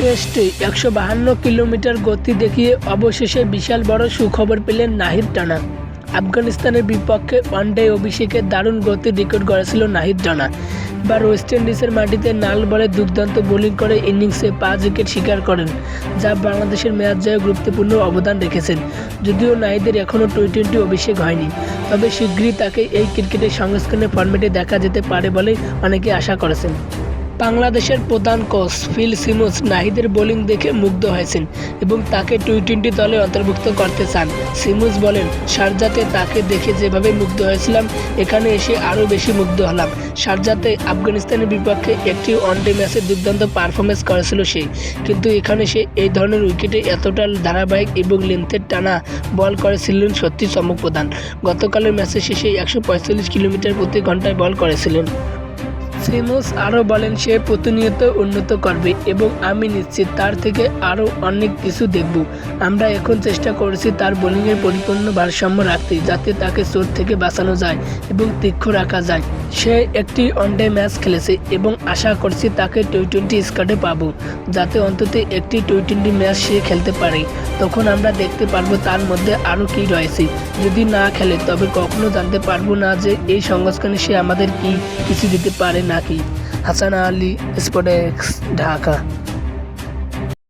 টেস্টে একশো বাহান্ন কিলোমিটার গতি দেখিয়ে অবশেষে বিশাল বড় সুখবর পেলেন নাহিদ টানা আফগানিস্তানের বিপক্ষে ওয়ানডে অভিষেকে দারুণ গতি রেকর্ড গড়েছিল নাহিদ টানা এবার ওয়েস্ট ইন্ডিজের মাটিতে নাল বলে দুর্দান্ত বোলিং করে ইনিংসে পাঁচ উইকেট শিকার করেন, যা বাংলাদেশের ম্যাচ জয়ে গুরুত্বপূর্ণ অবদান রেখেছেন। যদিও নাহিদের এখনও টি টোয়েন্টি অভিষেক হয়নি, তবে শীঘ্রই তাকে এই ক্রিকেটের সংস্করণের ফর্মেটে দেখা যেতে পারে বলে অনেকে আশা করেছেন। বাংলাদেশের প্রধান কোচ ফিল সিমন্স নাহিদের বোলিং দেখে মুগ্ধ হয়েছেন এবং তাকে টি টোয়েন্টি দলে অন্তর্ভুক্ত করতে চান। সিমন্স বলেন শারজাতে তাকে দেখে যেভাবে মুগ্ধ হয়েছিলাম, এখানে এসে আরও বেশি মুগ্ধ হলাম। শারজাতে আফগানিস্তানের বিপক্ষে একটি ওয়ানডে ম্যাচে দুর্দান্ত পারফরমেন্স করেছিল সে। কিন্তু এখানে সে এই ধরনের উইকেটে এতটা ধারাবাহিক এবং লেন্থের টানা বল করেছিলেন সত্যি চমক প্রদান গতকালের ম্যাচে শেষে একশো পঁয়তাল্লিশ কিলোমিটার প্রতি ঘন্টায় বল করেছিলেন। সিমোস আরও বলেন, সে প্রতিনিয়ত উন্নত করবে এবং আমি নিশ্চিত তার থেকে আরও অনেক কিছু দেখব। আমরা এখন চেষ্টা করেছি তার বোলিংয়ের পরিপূর্ণ ভারসাম্য রাখতে, যাতে তাকে চোট থেকে বাঁচানো যায় এবং তীক্ষ্ণ রাখা যায়। সে একটি ওয়ানডে ম্যাচ খেলেছে এবং আশা করছি তাকে টি টোয়েন্টি স্কোয়াডে পাবো, যাতে অন্তত একটি টি টোয়েন্টি ম্যাচ সে খেলতে পারে। তখন আমরা দেখতে পারব তার মধ্যে আরও কী রয়েছে। যদি না খেলে, তবে কখনো জানতে পারব না যে এই সংস্করণে সে আমাদের কি কিছু দিতে পারে নাকি হাসান আলী স্পোর্টেক্স ঢাকা